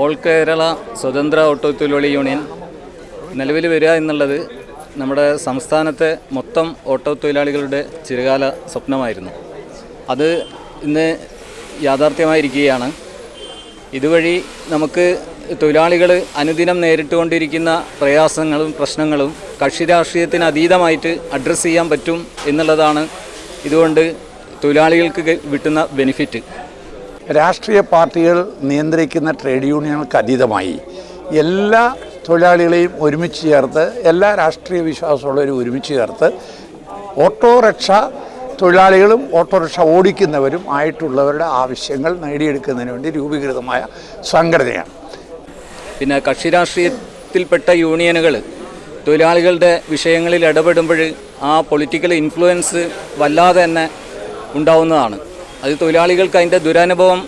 All Kerala സ്വതന്ത്ര auto തൊഴിലാളി union നിലവിൽ വരിക എന്നുള്ളത് നമ്മുടെ സംസ്ഥാനത്തെ മൊത്തം ഓട്ടോ തൊഴിലാളികളുടെ ചിരകാല സ്വപ്നമായിരുന്നു. അത് ഇന്ന് യാഥാർത്ഥ്യമായിരിക്കുകയാണ്. ഇതുവഴി നമുക്ക് തൊഴിലാളികൾ അനുദിനം നേരിട്ടുകൊണ്ടിരിക്കുന്ന പ്രയാസങ്ങളും പ്രശ്നങ്ങളും കക്ഷി രാഷ്ട്രീയത്തിന് അതീതമായിട്ട് അഡ്രസ്സ് ചെയ്യാൻ പറ്റും എന്നുള്ളതാണ് ഇതുകൊണ്ട് തൊഴിലാളികൾക്ക് കിട്ടുന്ന ബെനിഫിറ്റ് രാഷ്ട്രീയ പാർട്ടികൾ നിയന്ത്രിക്കുന്ന ട്രേഡ് യൂണിയനുകൾക്ക് അതീതമായി. എല്ലാ തൊഴിലാളികളെയും ഒരുമിച്ച് ചേർത്ത് എല്ലാ രാഷ്ട്രീയ വിശ്വാസമുള്ളവരും ഒരുമിച്ച് ചേർത്ത് ഓട്ടോറിക്ഷ തൊഴിലാളികളും ഓട്ടോറിക്ഷ ഓടിക്കുന്നവരും ആയിട്ടുള്ളവരുടെ ആവശ്യങ്ങൾ നേടിയെടുക്കുന്നതിന് വേണ്ടി രൂപീകൃതമായ സംഘടനയാണ്. പിന്നെ കക്ഷി രാഷ്ട്രീയത്തിൽപ്പെട്ട യൂണിയനുകൾ തൊഴിലാളികളുടെ വിഷയങ്ങളിൽ ഇടപെടുമ്പോൾ ആ പൊളിറ്റിക്കൽ ഇൻഫ്ലുവൻസ് വല്ലാതെ തന്നെ ഉണ്ടാവുന്നതാണ്. അത് തൊഴിലാളികൾക്ക് അതിന്റെ ദുരനുഭവം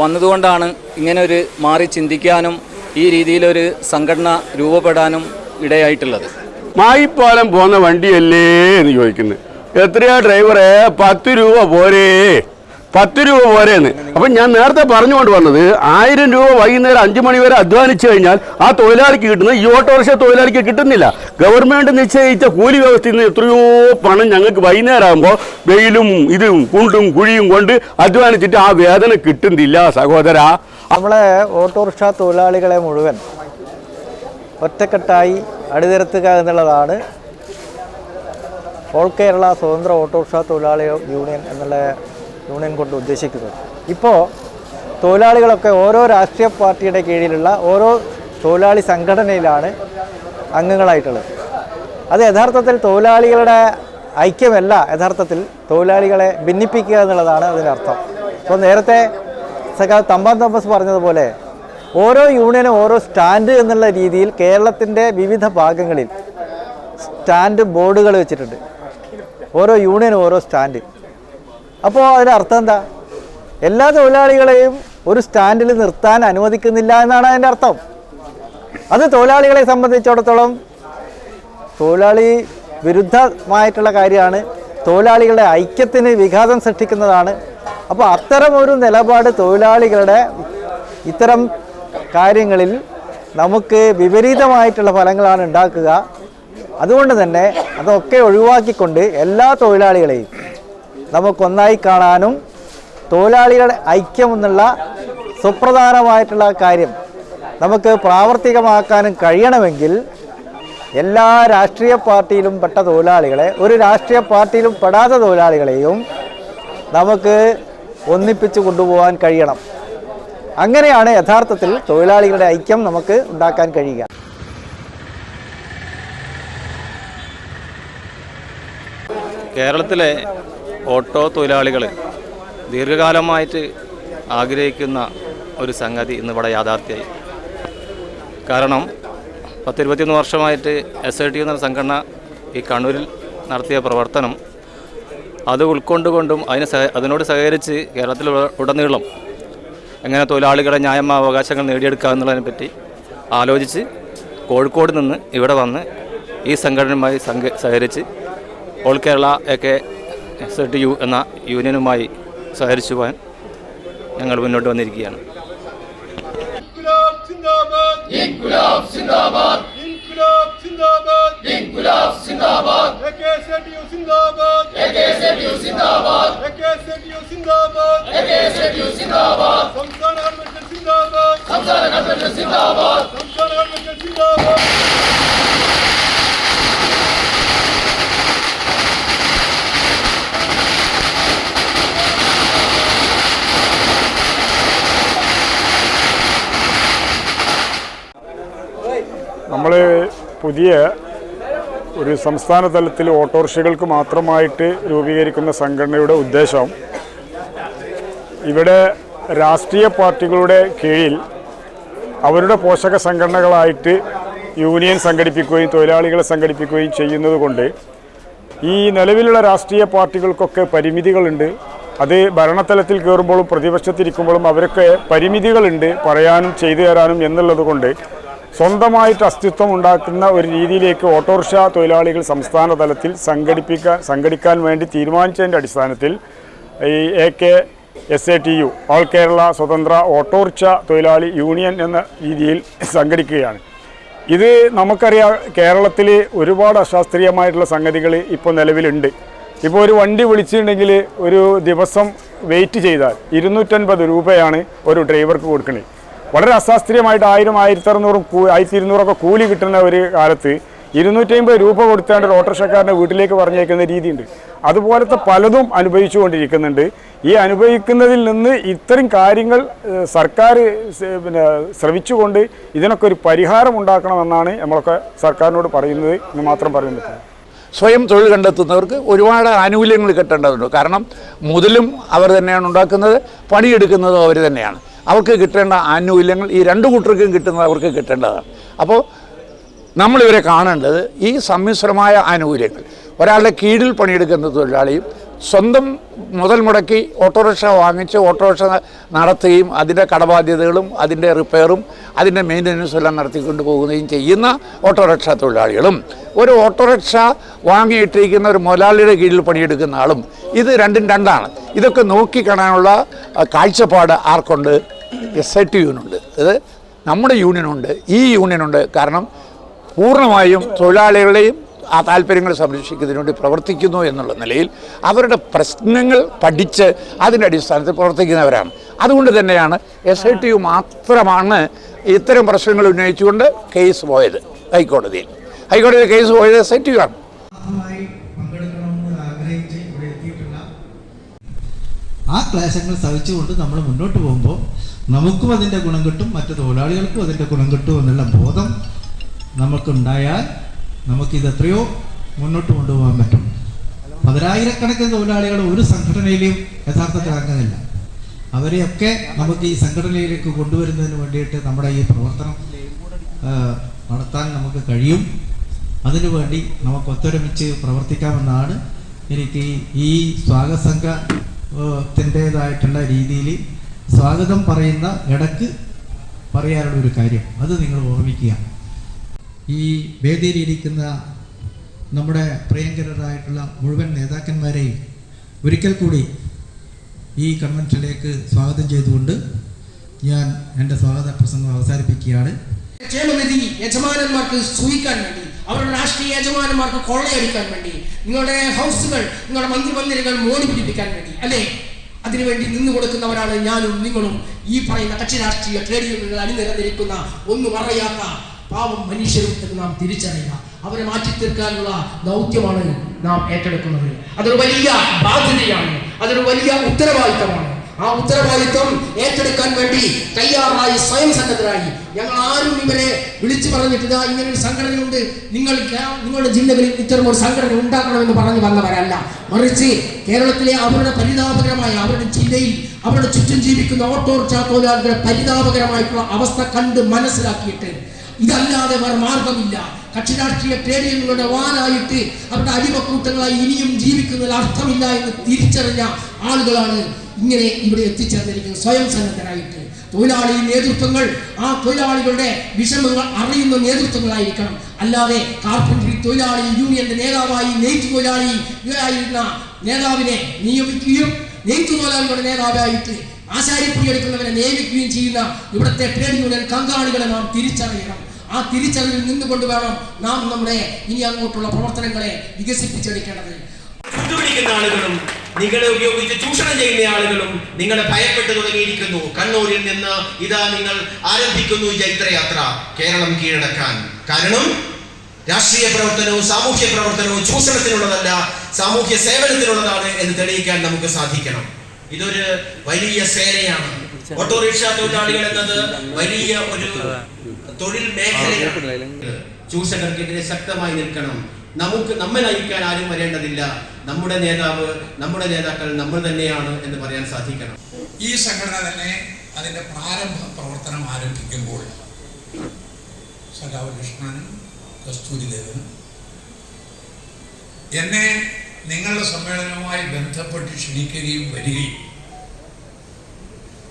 വന്നതുകൊണ്ടാണ് ഇങ്ങനെ ഒരു മാറി ചിന്തിക്കാനും ഈ രീതിയിലൊരു സംഘടന രൂപപ്പെടാനും ഇടയായിട്ടുള്ളത്. മായിപ്പാലം പോകുന്ന വണ്ടിയല്ലേ എന്ന് ചോദിക്കുന്നത് എത്രയാ ഡ്രൈവറെ പത്ത് രൂപ പോരേ. പത്ത് രൂപ പോരേന്ന്. അപ്പം ഞാൻ നേരത്തെ പറഞ്ഞുകൊണ്ട് വന്നത് ആയിരം രൂപ വൈകുന്നേരം അഞ്ച് മണി വരെ അധ്വാനിച്ചു കഴിഞ്ഞാൽ ആ തൊഴിലാളിക്ക് കിട്ടുന്ന ഈ ഓട്ടോറിക്ഷ തൊഴിലാളിക്ക് കിട്ടുന്നില്ല. ഗവൺമെന്റ് നിശ്ചയിച്ച കൂലി വ്യവസ്ഥയിൽ നിന്ന് എത്രയോ പണം ഞങ്ങൾക്ക് വൈകുന്നേരം ആകുമ്പോൾ വെയിലും ഇതും കുണ്ടും കുഴിയും കൊണ്ട് അധ്വാനിച്ചിട്ട് ആ വേദന കിട്ടുന്നില്ല സഹോദര. നമ്മളെ ഓട്ടോറിക്ഷ തൊഴിലാളികളെ മുഴുവൻ ഒറ്റക്കെട്ടായി അടിതരത്തുക എന്നുള്ളതാണ് ഓൾ കേരള സ്വതന്ത്ര ഓട്ടോറിക്ഷ തൊഴിലാളി യൂണിയൻ എന്നുള്ള യൂണിയൻ കൊണ്ട് ഉദ്ദേശിക്കുന്നത്. ഇപ്പോൾ തൊഴിലാളികളൊക്കെ ഓരോ രാഷ്ട്രീയ പാർട്ടിയുടെ കീഴിലുള്ള ഓരോ തൊഴിലാളി സംഘടനയിലാണ് അംഗങ്ങളായിട്ടുള്ളത്. അത് യഥാർത്ഥത്തിൽ തൊഴിലാളികളുടെ ഐക്യമല്ല യഥാർത്ഥത്തിൽ തൊഴിലാളികളെ ഭിന്നിപ്പിക്കുക എന്നുള്ളതാണ് അതിനർത്ഥം അപ്പോൾ നേരത്തെ സഖാവ് തമ്പാൻ തോമസ് പറഞ്ഞതുപോലെ ഓരോ യൂണിയനും ഓരോ സ്റ്റാൻഡ് എന്നുള്ള രീതിയിൽ കേരളത്തിന്റെ വിവിധ ഭാഗങ്ങളിൽ സ്റ്റാൻഡ് ബോർഡുകൾ വെച്ചിട്ടുണ്ട്. ഓരോ യൂണിയനും ഓരോ സ്റ്റാൻഡ്. അപ്പോൾ അതിന്റെ അർത്ഥം എന്താ? എല്ലാ തൊഴിലാളികളെയും ഒരു സ്റ്റാൻഡിൽ നിർത്താൻ അനുവദിക്കുന്നില്ല എന്നാണ് അതിന്റെ അർത്ഥം. അത് തൊഴിലാളികളെ സംബന്ധിച്ചിടത്തോളം തൊഴിലാളി വിരുദ്ധമായിട്ടുള്ള കാര്യമാണ്. തൊഴിലാളികളുടെ ഐക്യത്തിന് വിഘാതം സൃഷ്ടിക്കുന്നതാണ്. അപ്പോൾ അത്തരം ഒരു നിലപാട് തൊഴിലാളികളുടെ ഇത്തരം കാര്യങ്ങളിൽ നമുക്ക് വിപരീതമായിട്ടുള്ള ഫലങ്ങളാണ് ഉണ്ടാക്കുക. അതുകൊണ്ട് തന്നെ അതൊക്കെ ഒഴിവാക്കിക്കൊണ്ട് എല്ലാ തൊഴിലാളികളെയും നമുക്കൊന്നായി കാണാനും തൊഴിലാളികളുടെ ഐക്യം എന്നുള്ള സുപ്രധാനമായിട്ടുള്ള കാര്യം നമുക്ക് പ്രാവർത്തികമാക്കാനും കഴിയണമെങ്കിൽ എല്ലാ രാഷ്ട്രീയ പാർട്ടിയിലും പെട്ട തൊഴിലാളികളെ ഒരു രാഷ്ട്രീയ പാർട്ടിയിലും പെടാത്ത തൊഴിലാളികളെയും നമുക്ക് ഒന്നിപ്പിച്ച് കൊണ്ടുപോകാൻ കഴിയണം. അങ്ങനെയാണ് യഥാർത്ഥത്തിൽ തൊഴിലാളികളുടെ ഐക്യം നമുക്ക് ഉണ്ടാക്കാൻ കഴിയുക. കേരളത്തിലെ ഓട്ടോ തൊഴിലാളികൾ ദീർഘകാലമായിട്ട് ആഗ്രഹിക്കുന്ന ഒരു സംഗതി ഇന്ന് ഇന്നിവിടെ യാഥാർത്ഥ്യമായി. കാരണം പത്തിരുപത്തിയൊന്ന് വർഷമായിട്ട് എസ് ഐ ടി എന്ന സംഘടന ഈ കണ്ണൂരിൽ നടത്തിയ പ്രവർത്തനം അത് ഉൾക്കൊണ്ടുകൊണ്ടും അതിന് അതിനോട് സഹകരിച്ച് കേരളത്തിൽ ഉട- ഉടനീളം എങ്ങനെ തൊഴിലാളികളുടെ ന്യായമായ അവകാശങ്ങൾ നേടിയെടുക്കുക എന്നുള്ളതിനെ പറ്റി ആലോചിച്ച് കോഴിക്കോട് നിന്ന് ഇവിടെ വന്ന് ഈ സംഘടനയുമായി സംഘ സഹകരിച്ച് ഓൾ കേരള ഒക്കെ എസ് ടി യു എന്ന യൂണിയനുമായി സഹകരിച്ചു പോകാൻ ഞങ്ങൾ മുന്നോട്ട് വന്നിരിക്കുകയാണ്. സംസ്ഥാന government İnkılap zindabad! İnkılap zindabad! EKSDU zindabad! EKSDU zindabad! EKSDU zindabad! EKSDU zindabad! സംസ്ഥാന ഗവൺമെന്റ് സിന്ദാബാദ് സംസ്ഥാന ഗവൺമെന്റ് സിന്ദാബാദ് സംസ്ഥാന ഗവൺമെന്റ് സിന്ദാബാദ് നമ്മൾ പുതിയ ഒരു സംസ്ഥാന തലത്തിൽ ഓട്ടോറിക്ഷകൾക്ക് മാത്രമായിട്ട് രൂപീകരിക്കുന്ന സംഘടനയുടെ ഉദ്ദേശം ഇവിടെ രാഷ്ട്രീയ പാർട്ടികളുടെ കീഴിൽ അവരുടെ പോഷക സംഘടനകളായിട്ട് യൂണിയൻ സംഘടിപ്പിക്കുകയും തൊഴിലാളികളെ സംഘടിപ്പിക്കുകയും ചെയ്യുന്നതുകൊണ്ട് ഈ നിലവിലുള്ള രാഷ്ട്രീയ പാർട്ടികൾക്കൊക്കെ പരിമിതികളുണ്ട്. അത് ഭരണതലത്തിൽ കയറുമ്പോഴും പ്രതിപക്ഷത്തിരിക്കുമ്പോഴും അവരൊക്കെ പരിമിതികളുണ്ട് പറയാനും ചെയ്തു തരാനും എന്നുള്ളത് കൊണ്ട് സ്വന്തമായിട്ട് അസ്തിത്വം ഉണ്ടാക്കുന്ന ഒരു രീതിയിലേക്ക് ഓട്ടോറിക്ഷ തൊഴിലാളികൾ സംസ്ഥാന തലത്തിൽ സംഘടിപ്പിക്കാൻ സംഘടിക്കാൻ വേണ്ടി തീരുമാനിച്ചതിന്റെ അടിസ്ഥാനത്തിൽ ഈ A K S A T U all Kerala സ്വതന്ത്ര ഓട്ടോറിക്ഷ തൊഴിലാളി യൂണിയൻ എന്ന രീതിയിൽ സംഘടിക്കുകയാണ്. ഇത് നമുക്കറിയാം കേരളത്തിൽ ഒരുപാട് അശാസ്ത്രീയമായിട്ടുള്ള സംഗതികൾ ഇപ്പോൾ നിലവിലുണ്ട്. ഇപ്പോൾ ഒരു വണ്ടി വിളിച്ചിട്ടുണ്ടെങ്കിൽ ഒരു ദിവസം വെയിറ്റ് ചെയ്താൽ ഇരുന്നൂറ്റൻപത് രൂപയാണ് ഒരു ഡ്രൈവർക്ക് കൊടുക്കുന്നത് വളരെ അശാസ്ത്രീയമായിട്ട് ആയിരം ആയിരത്തി അറുന്നൂറും ആയിരത്തി ഇരുന്നൂറൊക്കെ കൂലി കിട്ടുന്ന ഒരു കാലത്ത് ഇരുന്നൂറ്റി അമ്പത് രൂപ കൊടുത്താണ്ട് ഓട്ടോറിക്ഷക്കാരന്റെ വീട്ടിലേക്ക് പറഞ്ഞേക്കുന്ന രീതിയുണ്ട്. അതുപോലത്തെ പലതും അനുഭവിച്ചുകൊണ്ടിരിക്കുന്നുണ്ട്. ഈ അനുഭവിക്കുന്നതിൽ നിന്ന് ഇത്തരം കാര്യങ്ങൾ സർക്കാർ പിന്നെ ശ്രമിച്ചുകൊണ്ട് ഇതിനൊക്കെ ഒരു പരിഹാരം ഉണ്ടാക്കണമെന്നാണ് നമ്മളൊക്കെ സർക്കാരിനോട് പറയുന്നത് എന്ന് മാത്രം പറയുന്നത് സ്വയം തൊഴിൽ കണ്ടെത്തുന്നവർക്ക് ഒരുപാട് ആനുകൂല്യങ്ങൾ കിട്ടേണ്ടതുണ്ട്. കാരണം മുതലും അവർ തന്നെയാണ് ഉണ്ടാക്കുന്നത് പണിയെടുക്കുന്നതും അവർ തന്നെയാണ്. അവർക്ക് കിട്ടേണ്ട ആനുകൂല്യങ്ങൾ ഈ രണ്ട് കൂട്ടർക്കും കിട്ടുന്നത് അവർക്ക് കിട്ടേണ്ടതാണ്. അപ്പോൾ നമ്മളിവരെ കാണേണ്ടത് ഈ സമ്മിശ്രമായ ആനുകൂല്യങ്ങൾ. ഒരാളുടെ കീഴിൽ പണിയെടുക്കുന്ന തൊഴിലാളിയും സ്വന്തം മുതൽ മുടക്കി ഓട്ടോറിക്ഷ വാങ്ങിച്ച് ഓട്ടോറിക്ഷ നടത്തുകയും അതിന്റെ കടബാധ്യതകളും അതിന്റെ റിപ്പയറും അതിന്റെ മെയിന്റനൻസും എല്ലാം നടത്തിക്കൊണ്ട് പോകുകയും ചെയ്യുന്ന ഓട്ടോറിക്ഷ തൊഴിലാളികളും ഒരു ഓട്ടോറിക്ഷ വാങ്ങിയിട്ടിരിക്കുന്ന ഒരു മുതലാളിയുടെ കീഴിൽ പണിയെടുക്കുന്ന ആളും ഇത് രണ്ടും രണ്ടാണ്. ഇതൊക്കെ നോക്കിക്കാണാനുള്ള കാഴ്ചപ്പാട് ആർക്കുണ്ട്? എസ് ഐ ടി യൂണിയനുണ്ട് അത് നമ്മുടെ യൂണിയനുണ്ട്. ഈ യൂണിയൻ ഉണ്ട് കാരണം പൂർണമായും തൊഴിലാളികളെയും ആ താല്പര്യങ്ങൾ സംരക്ഷിക്കുന്നതിന് വേണ്ടി പ്രവർത്തിക്കുന്നു എന്നുള്ള നിലയിൽ അവരുടെ പ്രശ്നങ്ങൾ പഠിച്ച് അതിന്റെ അടിസ്ഥാനത്തിൽ പ്രവർത്തിക്കുന്നവരാണ്. അതുകൊണ്ട് തന്നെയാണ് എസ് ഐ ടി യു മാത്രമാണ് ഇത്തരം പ്രശ്നങ്ങൾ ഉന്നയിച്ചുകൊണ്ട് കേസ് പോയത് ഹൈക്കോടതിയിൽ. ഹൈക്കോടതിയിൽ കേസ് പോയത് എസ് ഐ ടി യു ആണ്. ആ ക്ലേശങ്ങൾ സഹിച്ചുകൊണ്ട് നമ്മൾ മുന്നോട്ട് പോകുമ്പോൾ നമുക്കും അതിന്റെ ഗുണം കിട്ടും മറ്റു തൊഴിലാളികൾക്കും അതിന്റെ ഗുണം കിട്ടും എന്നുള്ള ബോധം നമുക്കുണ്ടായാൽ നമുക്കിത് എത്രയോ മുന്നോട്ട് കൊണ്ടുപോകാൻ പറ്റും. പതിനായിരക്കണക്കിന് തൊഴിലാളികൾ ഒരു സംഘടനയിലും യഥാർത്ഥത്തിൽ അംഗമില്ല. അവരെയൊക്കെ നമുക്ക് ഈ സംഘടനയിലേക്ക് കൊണ്ടുവരുന്നതിന് വേണ്ടിയിട്ട് നമ്മുടെ ഈ പ്രവർത്തനം നടത്താൻ നമുക്ക് കഴിയും. അതിനുവേണ്ടി നമുക്ക് ഒത്തൊരുമിച്ച് പ്രവർത്തിക്കാമെന്നാണ് എനിക്ക് ഈ സ്വാഗത സംഘത്തിന്റെതായിട്ടുള്ള രീതിയിൽ സ്വാഗതം പറയുന്ന ഇടയ്ക്ക് പറയാനുള്ള ഒരു കാര്യം. അത് നിങ്ങൾ ഓർമ്മിക്കുക. ഈ വേദിയിലിരിക്കുന്ന നമ്മുടെ പ്രിയങ്കരായിട്ടുള്ള മുഴുവൻ നേതാക്കന്മാരെയും ഒരിക്കൽ കൂടി ഈ കൺവെൻഷനിലേക്ക് സ്വാഗതം ചെയ്തുകൊണ്ട് ഞാൻ എന്റെ സ്വാഗത പ്രസംഗം അവസാനിപ്പിക്കുകയാണ്. ക്ഷേമനിധി യജമാനന്മാർക്ക് സൂഹിക്കാൻ വേണ്ടി അവരുടെ രാഷ്ട്രീയ യജമാനന്മാർക്ക് കൊള്ളയടിക്കാൻ വേണ്ടി നിങ്ങളുടെ ഹൗസുകൾ നിങ്ങളുടെ മന്ത്രിമന്ദിരങ്ങൾ മോടി പിടിപ്പിക്കാൻ വേണ്ടി അല്ലേ? അതിനുവേണ്ടി നിന്നു കൊടുക്കുന്നവരാണ് ഞാനും നിങ്ങളും. ഈ പറയുന്ന കക്ഷി രാഷ്ട്രീയ ട്രേഡ് യൂണിയനുകൾ അണിനിരന്നിരിക്കുന്ന ഒന്നും അറിയാത്ത പാവം മനുഷ്യരും എന്ന് നാം തിരിച്ചറിയുക. അവരെ മാറ്റി തീർക്കാനുള്ള ദൗത്യമാണ് നാം ഏറ്റെടുക്കുന്നത്. അതൊരു വലിയ ബാധ്യതയാണ്. അതൊരു വലിയ ഉത്തരവാദിത്തമാണ്. ആ ഉത്തരവാദിത്വം ഏറ്റെടുക്കാൻ വേണ്ടി തയ്യാറായി സ്വയം സന്നദ്ധരായി. ഞങ്ങൾ ആരും ഇവരെ വിളിച്ചു പറഞ്ഞിട്ടില്ല. ഇങ്ങനെ ഒരു സംഘടനയുണ്ട്. നിങ്ങൾ നിങ്ങളുടെ ജില്ലകളിൽ ഇത്തരം ഒരു സംഘടന ഉണ്ടാക്കണമെന്ന് പറഞ്ഞു വന്നവരല്ല. മറിച്ച് കേരളത്തിലെ അവരുടെ പരിതാപകരമായ അവരുടെ ജില്ലയിൽ അവരുടെ ചുറ്റും ജീവിക്കുന്ന ഓട്ടോറിക്ഷ തൊഴിലാളികളുടെ പരിതാപകരമായിട്ടുള്ള അവസ്ഥ കണ്ട് മനസ്സിലാക്കിയിട്ട് ഇതല്ലാതെ വേറെ മാർഗമില്ല. കക്ഷി രാഷ്ട്രീയ ട്രേഡ് വാനായിട്ട് അവരുടെ അടിമക്കൂട്ടങ്ങളായി ഇനിയും ജീവിക്കുന്നതിൽ അർത്ഥമില്ല എന്ന് തിരിച്ചറിഞ്ഞ ആളുകളാണ് ഇങ്ങനെ ഇവിടെ എത്തിച്ചേർന്നിരിക്കുന്നത് സ്വയം സന്നദ്ധരായിട്ട്. തൊഴിലാളി നേതൃത്വങ്ങൾ ആ തൊഴിലാളികളുടെ വിഷമങ്ങൾ അറിയുന്ന നേതൃത്വങ്ങളായിരിക്കണം. അല്ലാതെ കാർപ്പൻട്രി തൊഴിലാളി യൂണിയന്റെ നേതാവായി നെയ്ത്ത് തൊഴിലാളി ആയിരുന്ന നേതാവിനെ നിയമിക്കുകയും നെയ്ത്ത് തൊഴിലാളികളുടെ നേതാവായിട്ട് ആശാരിപ്പുടി എടുക്കുന്നവരെ നിയമിക്കുകയും ചെയ്യുന്ന ഇവിടുത്തെ ട്രേഡ് യൂണിയൻ കങ്കാളികളെ നാം തിരിച്ചറിയണം. ആ തിരിച്ചറിവിൽ നിന്നുകൊണ്ട് വേണം നാം നമ്മുടെ ഇനി അങ്ങോട്ടുള്ള പ്രവർത്തനങ്ങളെ വികസിപ്പിച്ചെടുക്കേണ്ടത്. ആളുകളും നിങ്ങളെ ഉപയോഗിച്ച് ചൂഷണം ചെയ്യുന്ന ആളുകളും നിങ്ങളെ ഭയപ്പെട്ടു തുടങ്ങിയിരിക്കുന്നു. കണ്ണൂരിൽ നിന്ന് ഇതാ നിങ്ങൾ ആരംഭിക്കുന്നു ജൈത്രയാത്ര. കേരളം കീഴടക്കാൻ. കാരണം രാഷ്ട്രീയ പ്രവർത്തനവും സാമൂഹ്യ പ്രവർത്തനവും ചൂഷണത്തിനുള്ളതല്ല സാമൂഹ്യ സേവനത്തിനുള്ളതാണ് എന്ന് തെളിയിക്കാൻ നമുക്ക് സാധിക്കണം. ഇതൊരു വലിയ സേനയാണ്. ഓട്ടോറിക്ഷ തൊഴിലാളികൾ എന്നത് വലിയ ഒരു തൊഴിൽ മേഖലയാണ്. ചൂഷകർക്കെതിരെ ശക്തമായി നിൽക്കണം. നമുക്ക് നമ്മെ നയിക്കാൻ ആരും വരേണ്ടതില്ല. നമ്മുടെ നേതാവ് നമ്മുടെ നേതാക്കൾ നമ്മൾ തന്നെയാണ് എന്ന് പറയാൻ സാധിക്കണം. ഈ സംഘടന തന്നെ അതിന്റെ പ്രാരംഭ പ്രവർത്തനം ആരംഭിക്കുമ്പോൾ സഖാവ് കൃഷ്ണനും കസ്തൂരിദേവനും എന്നെ നിങ്ങളുടെ സമ്മേളനവുമായി ബന്ധപ്പെട്ട് ക്ഷണിക്കുകയും വരികയും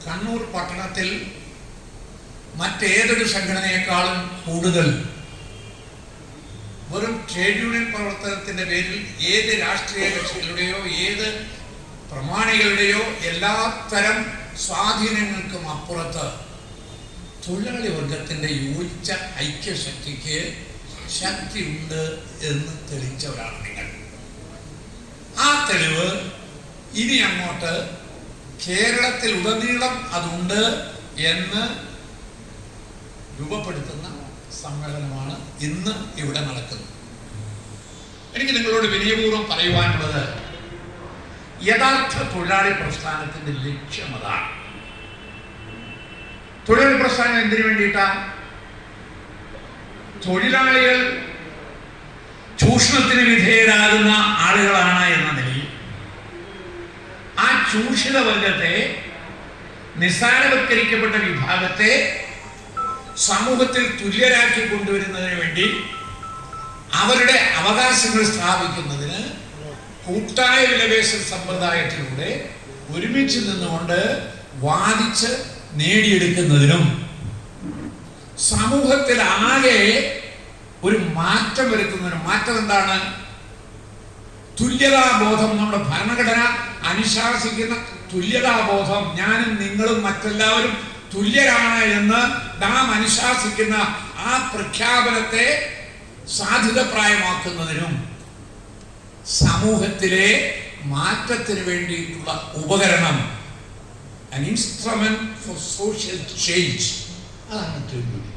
കണ്ണൂർ പട്ടണത്തിൽ മറ്റേതൊരു സംഘടനയെക്കാളും കൂടുതൽ വെറും ട്രേഡ് യൂണിയൻ പ്രവർത്തനത്തിന്റെ പേരിൽ ഏത് രാഷ്ട്രീയ കക്ഷികളുടെയോ ഏത് പ്രമാണികളുടെയോ എല്ലാ തരം സ്വാധീനങ്ങൾക്കും അപ്പുറത്ത് തൊഴിലാളി വർഗത്തിന്റെ യോജിച്ച ഐക്യശക്തിക്ക് ശക്തിയുണ്ട് എന്ന് തെളിയിച്ചവരാണ് നിങ്ങൾ. ആ തെളിവ് ഇനി അങ്ങോട്ട് കേരളത്തിൽ ഉടനീളം അതുണ്ട് എന്ന് രൂപപ്പെടുത്തുന്ന സമ്മേളനമാണ് ഇന്ന് ഇവിടെ നടക്കുന്നത്. എനിക്ക് നിങ്ങളോട് വിനയപൂർവം പറയുവാനുള്ളത് യഥാർത്ഥ തൊഴിലാളി പ്രസ്ഥാനത്തിന്റെ ലക്ഷ്യം അതാണ്. തൊഴിലാളി പ്രസ്ഥാനം എന്തിനു വേണ്ടിയിട്ടാണ് തൊഴിലാളികൾ ചൂഷണത്തിന് വിധേയരാകുന്ന ആളുകളാണ് എന്ന നിലയിൽ ആ ചൂഷിത വർഗത്തെ നിസ്സാരവത്കരിക്കപ്പെട്ട വിഭാഗത്തെ സമൂഹത്തിൽ തുല്യരാക്കി കൊണ്ടുവരുന്നതിന് വേണ്ടി അവരുടെ അവകാശങ്ങൾ സ്ഥാപിക്കുന്നതിന് കൂട്ടായ വിലപേശൽ സമ്പ്രദായത്തിലൂടെ ഒരുമിച്ച് നിന്നുകൊണ്ട് വാദിച്ച് നേടിയെടുക്കുന്നതിനും സമൂഹത്തിൽ ആകെ ഒരു മാറ്റം വരുത്തുന്നതിനും മാറ്റം എന്താണ്? തുല്യതാബോധം നമ്മുടെ ഭരണഘടന അനുശാസിക്കുന്ന തുല്യതാബോധം ഞാനും നിങ്ങളും മറ്റെല്ലാവരും തുല്യരാണ് എന്ന് നാം അനുശാസിക്കുന്ന ആ പ്രഖ്യാപനത്തെ സാധ്യതപ്രായമാക്കുന്നതിനും സമൂഹത്തിലെ മാറ്റത്തിന് വേണ്ടിയിട്ടുള്ള ഉപകരണം an instrument for social അതാണ്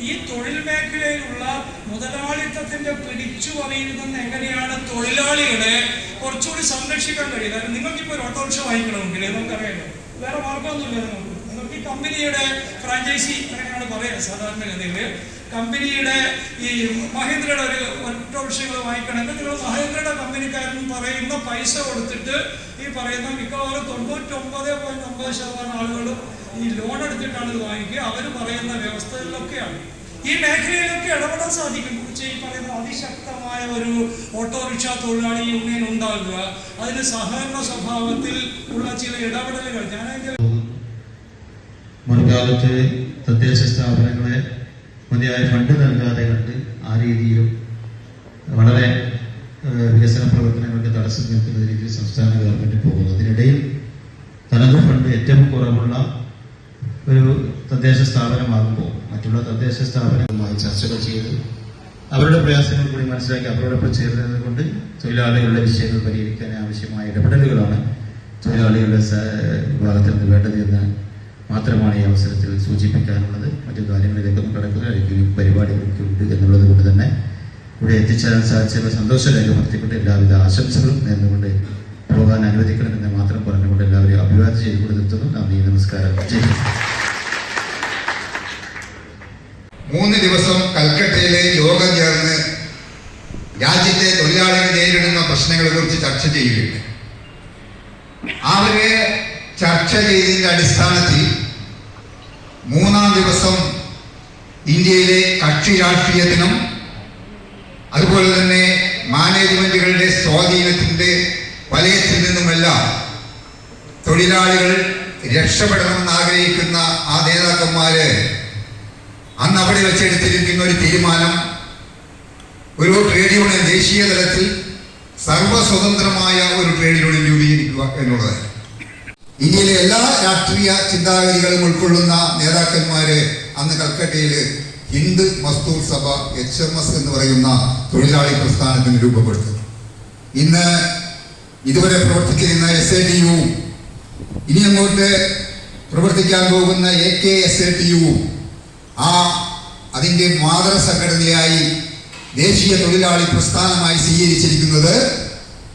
ഈ തൊഴിൽ മേഖലയിലുള്ള മുതലാളിത്തത്തിന്റെ പിടിച്ചു പറയുന്നത് എങ്ങനെയാണ്? തൊഴിലാളികളെ കുറച്ചുകൂടി സംരക്ഷിക്കാൻ കഴിയുന്നത്. നിങ്ങൾക്ക് നിങ്ങൾക്കിപ്പോൾ ഒരു ഓട്ടോറിക്ഷ വാങ്ങിക്കണമെങ്കിൽ നമുക്കറിയാലോ വേറെ മാർഗമൊന്നുമില്ല നമുക്ക് നമുക്ക് ഈ കമ്പനിയുടെ ഫ്രാഞ്ചൈസി അങ്ങനെയാണ് പറയുക സാധാരണഗതിയിൽ. കമ്പനിയുടെ ഈ മഹേന്ദ്രയുടെ ഒരു ഓട്ടോറിക്ഷകൾ വാങ്ങിക്കണമെങ്കിൽ നിങ്ങൾ മഹേന്ദ്രയുടെ കമ്പനിക്കാരൻ പറയുന്ന പൈസ കൊടുത്തിട്ട് ഈ പറയുന്ന മിക്കവാറും തൊണ്ണൂറ്റൊമ്പത് പോയിന്റ് ഒമ്പത് ശതമാനം ആളുകളും ഈ ലോൺ എടുത്തിട്ടാണ് ഇത് വാങ്ങിക്കുക. അവർ പറയുന്ന വ്യവസ്ഥകളിലൊക്കെയാണ്. ഈ മേഖലയിലൊക്കെ ഇടപെടാൻ സാധിക്കും കുറിച്ച് ഈ പറയുന്ന അതിശക്തമായ ഒരു ഓട്ടോറിക്ഷ തൊഴിലാളി യൂണിയൻ ഉണ്ടാകുക അതിന് സഹകരണ സ്വഭാവത്തിൽ ഉള്ള ചില ഇടപെടലുകൾ. ഞാനെങ്കിൽ മുൻകാലത്ത് തദ്ദേശ സ്ഥാപനങ്ങളെ മതിയായ ഫണ്ട് നൽകാതെ കണ്ട് ആ രീതിയിലും വളരെ വികസന പ്രവർത്തനങ്ങൾക്ക് തടസ്സം നിൽക്കുന്ന രീതിയിൽ സംസ്ഥാന ഗവൺമെന്റ് പോകുന്നു. അതിനിടയിൽ തനത് ഫണ്ട് ഏറ്റവും കുറവുള്ള ഒരു തദ്ദേശ സ്ഥാപനമാകുമ്പോൾ മറ്റുള്ള തദ്ദേശ സ്ഥാപനങ്ങളുമായി ചർച്ചകൾ ചെയ്ത് അവരുടെ പ്രയാസങ്ങൾ കൂടി മനസ്സിലാക്കി അവരോടൊപ്പം ചേർന്നത് കൊണ്ട് തൊഴിലാളികളുടെ വിഷയങ്ങൾ പരിഹരിക്കാൻ ആവശ്യമായ ഇടപെടലുകളാണ് തൊഴിലാളികളുടെ വിഭാഗത്തിൽ നിന്ന് വേണ്ടത് എന്ന് മാത്രമാണ് ഈ അവസരത്തിൽ സൂചിപ്പിക്കാനുള്ളത്. മറ്റു കാര്യങ്ങളിലേക്കൊന്നും കടക്കുന്ന അല്ലെങ്കിൽ പരിപാടികളൊക്കെ ഉണ്ട് എന്നുള്ളത് കൊണ്ട് തന്നെ ഇവിടെ എത്തിച്ചേരാൻ സാധിച്ചതിൽ സന്തോഷം രേഖപ്പെടുത്തിക്കൊണ്ട് എല്ലാവിധ ആശംസകളും നേർന്നുകൊണ്ട് പോകാൻ അനുവദിക്കണമെന്ന് മാത്രം പറഞ്ഞുകൊണ്ട് എല്ലാവരെയും അഭിവാദ്യം ചെയ്തുകൊണ്ട് നിർത്തുന്നു. നന്ദി നമസ്കാരം ജയ് ഹിന്ദ്. മൂന്ന് ദിവസം കൽക്കട്ടയിലെ യോഗം ചേർന്ന് രാജ്യത്തെ തൊഴിലാളികൾ നേരിടുന്ന പ്രശ്നങ്ങളെ കുറിച്ച് ചർച്ച ചെയ്യുകയുണ്ട് അവരെ ചർച്ച ചെയ്തതിന്റെ അടിസ്ഥാനത്തിൽ മൂന്നാം ദിവസം ഇന്ത്യയിലെ കക്ഷി രാഷ്ട്രീയത്തിനും അതുപോലെ തന്നെ മാനേജ്മെന്റുകളുടെ സ്വാധീനത്തിന്റെ വലയത്തിൽ നിന്നുമെല്ലാം തൊഴിലാളികൾ രക്ഷപ്പെടണമെന്ന് ആഗ്രഹിക്കുന്ന ആ നേതാക്കന്മാര് അന്ന് അവിടെ വെച്ചെടുത്തിരിക്കുന്ന ഒരു തീരുമാനം ഒരു ട്രേഡ് യൂണിയൻ ദേശീയ തലത്തിൽ സർവസ്വതന്ത്രമായ ഒരു ട്രേഡ് യൂണിയൻ രൂപീകരിക്കുക എന്നുള്ളതായിരുന്നു. ഇന്ത്യയിലെ എല്ലാ രാഷ്ട്രീയ ചിന്താഗതികളും ഉൾക്കൊള്ളുന്ന നേതാക്കന്മാര് അന്ന് കൽക്കട്ടയിൽ ഹിന്ദ് മസ്തൂർ സഭ എച്ച് എം എസ് എന്ന് പറയുന്ന തൊഴിലാളി പ്രസ്ഥാനത്തിന് രൂപപ്പെടുത്തുന്നു ഇന്ന് ഇതുവരെ പ്രവർത്തിച്ചിരുന്ന എസ് എ ടി യു ഇനി അങ്ങോട്ട് പ്രവർത്തിക്കാൻ പോകുന്ന A K S A T U ആ അതിന്റെ മാതൃ സംഘടനയായി ദേശീയ തൊഴിലാളി പ്രസ്ഥാനമായി സ്വീകരിച്ചിരിക്കുന്നത്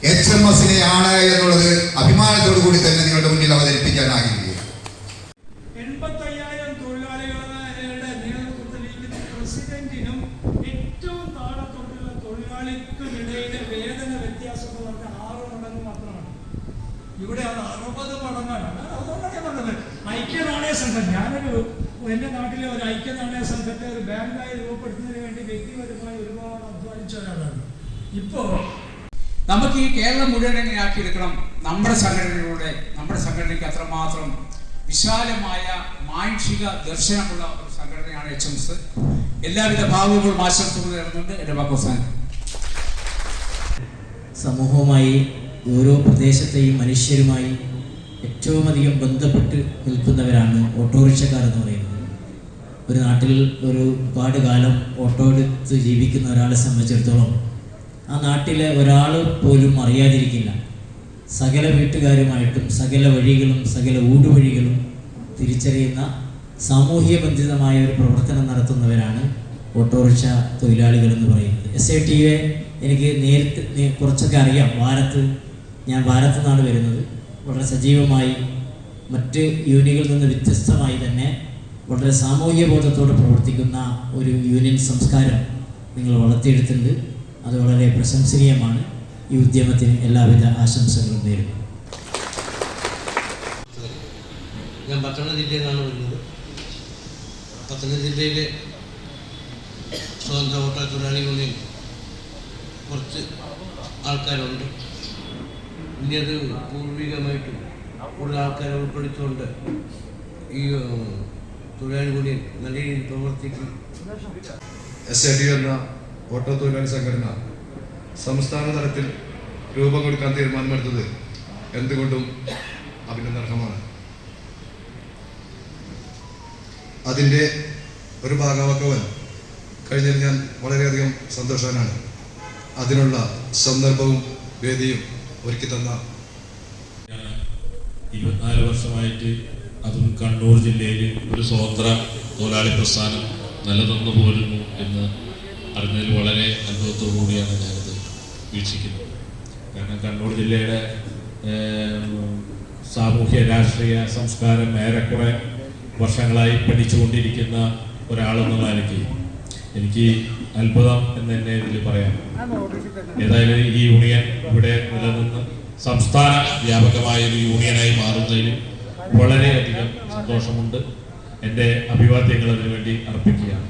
എച്ച് എം എസിനെയാണ് എന്നുള്ളത് അഭിമാനത്തോടു കൂടി തന്നെ നിങ്ങളുടെ മുന്നിൽ മാത്രമാണ്. ഇവിടെ അത് അറുപത് മടങ്ങാണ്. അതുകൊണ്ടാണ് ഞാൻ പറഞ്ഞത്. ഐക്യനാണയ സംഘം. ഞാനൊരു എന്റെ നാട്ടിലെ ഒരു ഐക്യനാണയ സംഘത്തെ ഒരു ബാങ്കായി രൂപപ്പെടുത്തുന്നതിന് വേണ്ടി വ്യക്തിപരമായി ഒരുപാട് അധ്വാനിച്ച ഒരാളാണ്. ഇപ്പോൾ നമുക്ക് ഈ കേരളം മുഴുവൻ എങ്ങനെ ആക്കിയെടുക്കണം? നമ്മുടെ സംഘടനയിലൂടെ നമ്മുടെ സംഘടനയ്ക്ക് അത്രമാത്രം വിശാലമായ മാനുഷിക ദർശനമുള്ള ഒരു സംഘടനയാണ് എച്ച് എസ് എല്ലാവിധ ഭാവങ്ങളും ആശംസകളും നേടുന്നുണ്ട് എന്റെ അവസാനിക്കും സമൂഹവുമായി ഓരോ പ്രദേശത്തെയും മനുഷ്യരുമായി ഏറ്റവും അധികം ബന്ധപ്പെട്ട് നിൽക്കുന്നവരാണ് ഓട്ടോറിക്ഷക്കാർ എന്ന് പറയുന്നത്. ഒരു നാട്ടിൽ ഒരു ഒരുപാട് കാലം ഓട്ടോ എടുത്ത് ജീവിക്കുന്ന ഒരാളെ സംബന്ധിച്ചിടത്തോളം ആ നാട്ടിലെ ഒരാൾ പോലും അറിയാതിരിക്കില്ല. സകല വീട്ടുകാരുമായിട്ടും സകല വഴികളും സകല ഊടുവഴികളും തിരിച്ചറിയുന്ന സാമൂഹ്യ ബന്ധിതമായ ഒരു പ്രവർത്തനം നടത്തുന്നവരാണ് ഓട്ടോറിക്ഷ തൊഴിലാളികൾ എന്ന് പറയുന്നത്. എസ് ഐ ടി യെ എനിക്ക് നേരിട്ട് കുറച്ചൊക്കെ അറിയാം. വാരത്ത് ഞാൻ വാരത്തു നിന്നാണ് വരുന്നത്. വളരെ സജീവമായി മറ്റ് യൂണിയനിൽ നിന്ന് വ്യത്യസ്തമായി തന്നെ വളരെ സാമൂഹ്യ ബോധത്തോടെ പ്രവർത്തിക്കുന്ന ഒരു യൂണിയൻ സംസ്കാരം നിങ്ങൾ വളർത്തിയെടുത്തിട്ടുണ്ട്. അത് വളരെ പ്രശംസനീയമാണ്. ഈ ഉദ്യമത്തിന് എല്ലാവിധ ആശംസകളും നേരുന്നു. ഞാൻ പത്തനംതിട്ട ജില്ലയിൽ നിന്നാണ് വരുന്നത്. പത്തനംതിട്ട ജില്ലയിലെ സ്വതന്ത്ര ഓട്ടോ തൊഴിലാളി യൂണിയൻ കുറച്ച് ആൾക്കാരുണ്ട്. ഇനി അത് പൂർവികമായിട്ടും കൂടുതൽ ആൾക്കാരെ ഉൾപ്പെടുത്തിക്കൊണ്ട് ഈ തൊഴിലാളികൂടി നല്ല രീതിയിൽ പ്രവർത്തിക്കും. എസ് എ ഡി എന്ന ഓട്ടോ തൊഴിലാളി സംഘടന സംസ്ഥാന തലത്തിൽ രൂപം കൊടുക്കാൻ തീരുമാനമെടുത്തത് എന്തുകൊണ്ടും അഭിനന്ദനർഹമാണ് അതിന്റെ ഒരു ഭാഗമാക്കവൻ കഴിഞ്ഞതിൽ ഞാൻ വളരെയധികം സന്തോഷവാനാണ്. അതിനുള്ള സന്ദർഭവും വേദിയും ഒരുക്കി തന്ന ഇരുപത്തിനാല് വർഷമായിട്ട് അതും കണ്ണൂർ ജില്ലയിൽ ഒരു സ്വതന്ത്ര തൊഴിലാളി പ്രസ്ഥാനം നിലനിന്നു പോരുന്നു എന്ന് അറിഞ്ഞതിൽ വളരെ അത്ഭുതത്തോടു കൂടിയാണ് ഞാനിത് വീക്ഷിക്കുന്നത്. കാരണം കണ്ണൂർ ജില്ലയുടെ സാമൂഹ്യ രാഷ്ട്രീയ സംസ്കാരം ഏറെക്കുറെ വർഷങ്ങളായി പഠിച്ചുകൊണ്ടിരിക്കുന്ന ഒരാളെന്നുള്ള നിലയ്ക്ക് എനിക്ക് അത്ഭുതം എന്ന് തന്നെ ഇതിൽ പറയാം. ഏതായാലും ഈ യൂണിയൻ ഇവിടെ നിലനിന്ന് സംസ്ഥാന വ്യാപകമായ ഒരു യൂണിയനായി മാറുന്നതിൽ വളരെയധികം സന്തോഷമുണ്ട്. എന്റെ അഭിവാദ്യങ്ങൾ അതിനുവേണ്ടി അർപ്പിക്കുകയാണ്.